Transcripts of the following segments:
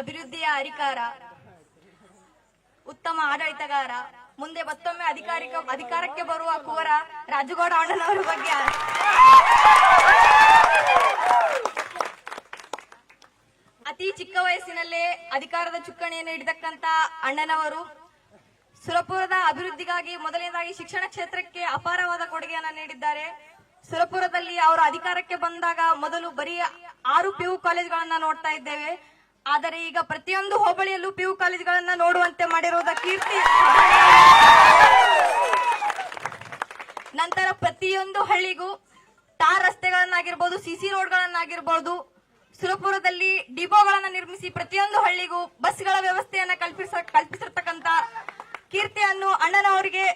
ಅಭಿವೃದ್ಧಿಯ ಅಧಿಕಾರ, ಉತ್ತಮ ಆಡಳಿತಗಾರ, ಮುಂದೆ ಮತ್ತೊಮ್ಮೆ ಅಧಿಕಾರಿಕ, ಅಧಿಕಾರಕ್ಕೆ ಬರುವ ಕುವರ ರಾಜಗೌಡ ಅಣ್ಣನವರ ಬಗ್ಗೆ ಅತಿ ಚಿಕ್ಕ ವಯಸ್ಸಿನಲ್ಲೇ ಅಧಿಕಾರದ ಚುಕ್ಕಾಣಿಯನ್ನು ಹಿಡಿತಕ್ಕಂತ ಅಣ್ಣನವರು ಸುರಪುರದ ಅಭಿವೃದ್ಧಿಗಾಗಿ ಮೊದಲನೇದಾಗಿ ಶಿಕ್ಷಣ ಕ್ಷೇತ್ರಕ್ಕೆ ಅಪಾರವಾದ ಕೊಡುಗೆಯನ್ನು ನೀಡಿದ್ದಾರೆ. ಸುರಪುರದಲ್ಲಿ ಅವರು ಅಧಿಕಾರಕ್ಕೆ ಬಂದಾಗ ಮೊದಲು ಬರೀ ಆರು ಪಿಯು ಕಾಲೇಜ್ಗಳನ್ನ ನೋಡ್ತಾ ಇದ್ದೇವೆ. ಆದರೆ ಈಗ ಪ್ರತಿಯೊಂದು ಹೋಬಳಿಯಲ್ಲೂ ಪಿಯು ಕಾಲೇಜ್ಗಳನ್ನ ನೋಡುವಂತೆ ಮಾಡಿರುವುದ ಕೀರ್ತಿ. ನಂತರ ಪ್ರತಿಯೊಂದು ಹಳ್ಳಿಗೂ ಟಾರ್ ರಸ್ತೆಗಳನ್ನಾಗಿರ್ಬೋದು ಸಿಸಿ ರೋಡ್ಗಳನ್ನಾಗಿರ್ಬೋದು, ಸುರಪುರದಲ್ಲಿ ಡಿಪೋಗಳನ್ನು ನಿರ್ಮಿಸಿ ಪ್ರತಿಯೊಂದು ಹಳ್ಳಿಗೂ ಬಸ್ಗಳ ವ್ಯವಸ್ಥೆಯನ್ನ ಕಲ್ಪಿಸ ಕಲ್ಪಿಸಿರ್ತಕ್ಕಂತ ಕೀರ್ತಿಯನ್ನು ಅಣ್ಣನವರಿಗೆ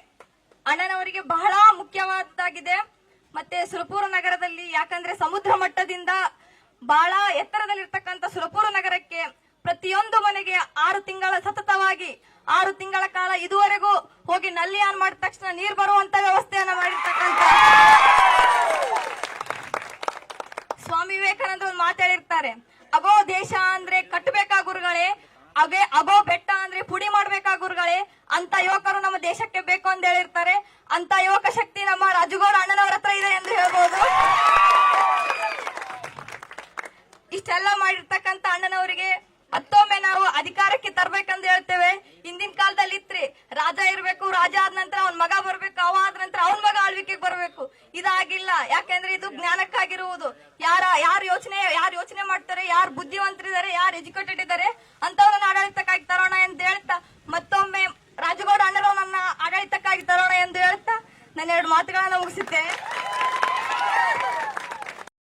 ಅಣ್ಣನವರಿಗೆ ಬಹಳ ಮುಖ್ಯವಾದ್ದಾಗಿದೆ ಮತ್ತೆ ಸುರಪುರ ನಗರದಲ್ಲಿ ಯಾಕಂದ್ರೆ ಸಮುದ್ರ ಮಟ್ಟದಿಂದ ಬಹಳ ಎತ್ತರದಲ್ಲಿರ್ತಕ್ಕಂಥ ಸುರಪುರ ನಗರಕ್ಕೆ ಪ್ರತಿಯೊಂದು ಮನೆಗೆ ಆರು ತಿಂಗಳ ಸತತವಾಗಿ ಆರು ತಿಂಗಳ ಕಾಲ ಇದುವರೆಗೂ ಹೋಗಿ ನಲ್ಲಿ ಆನ್ ಮಾಡಿದ ತಕ್ಷಣ ನೀರು ಬರುವಂತ ವ್ಯವಸ್ಥೆಯನ್ನು ಮಾಡಿರ್ತಕ್ಕಂಥ ಸ್ವಾಮಿ ವಿವೇಕಾನಂದ ಒಂದು ಮಾತಾಡಿರ್ತಾರೆ ಅಗೋ ದೇಶ ಅಂದ್ರೆ ಕಟ್ಟಬೇಕಾ ಗುರುಗಳೇ? ಅಗೆ ಅಗೋ ಬೆಟ್ಟ ಅಂದ್ರೆ ಪುಡಿ ಮಾಡ್ಬೇಕಾ ಗುರುಗಳೇ? ಅಂತ ಯುವಕರು ನಮ್ಮ ದೇಶಕ್ಕೆ ಬೇಕು ಅಂತ ಹೇಳಿರ್ತಾರೆ. ಅಂತ ಯುವಕ ಶಕ್ತಿ ನಮ್ಮ ರಾಜುಗೌಡ ಅಣ್ಣನವರ ಹತ್ರ ಇದೆ ಎಂದು ಹೇಳ್ಬೋದು ಇಷ್ಟೆಲ್ಲ ಮಾಡಿರ್ತಕ್ಕಂತ ಅಣ್ಣನವರಿಗೆ ಮತ್ತೊಮ್ಮೆ ನಾವು ಅಧಿಕಾರಕ್ಕೆ ತರ್ಬೇಕಂತ ಹೇಳ್ತೇವೆ. ಹಿಂದಿನ ಕಾಲದಲ್ಲಿ ಇತ್ರಿ, ರಾಜ ಇರ್ಬೇಕು, ರಾಜ ಆದ ನಂತರ ಅವನ್ ಮಗ ಬರ್ಬೇಕು, ಅವ ಆದ ನಂತರ ಅವನ್ ಮಗ ಆಳ್ವಿಕೆಗೆ ಬರ್ಬೇಕು. ಇದಾಗಿಲ್ಲ, ಯಾಕೆಂದ್ರೆ ಇದು ಜ್ಞಾನಕ್ಕಾಗಿರುವುದು. ಯಾರ, ಯಾರು ಯೋಚನೆ ಯಾರು ಯೋಚನೆ ಮಾಡ್ತಾರೆ, ಯಾರು ಬುದ್ಧಿವಂತರಿದ್ದಾರೆ, ಯಾರು ಎಜುಕೇಟೆಡ್ ಇದ್ದಾರೆ ಅಂತವ್ರನ್ನ ಆಡಳಿತಕ್ಕಾಗಿ ತರೋಣ ಎಂದು ಹೇಳ್ತಾ, ಮತ್ತೊಮ್ಮೆ ರಾಜಗೌಡ ಅಣ್ಣರವನನ್ನ ಆಡಳಿತಕ್ಕಾಗಿ ತರೋಣ ಎಂದು ಹೇಳ್ತಾ ನಾನು ಎರಡು ಮಾತುಗಳನ್ನ ಮುಗಿಸುತ್ತೇನೆ.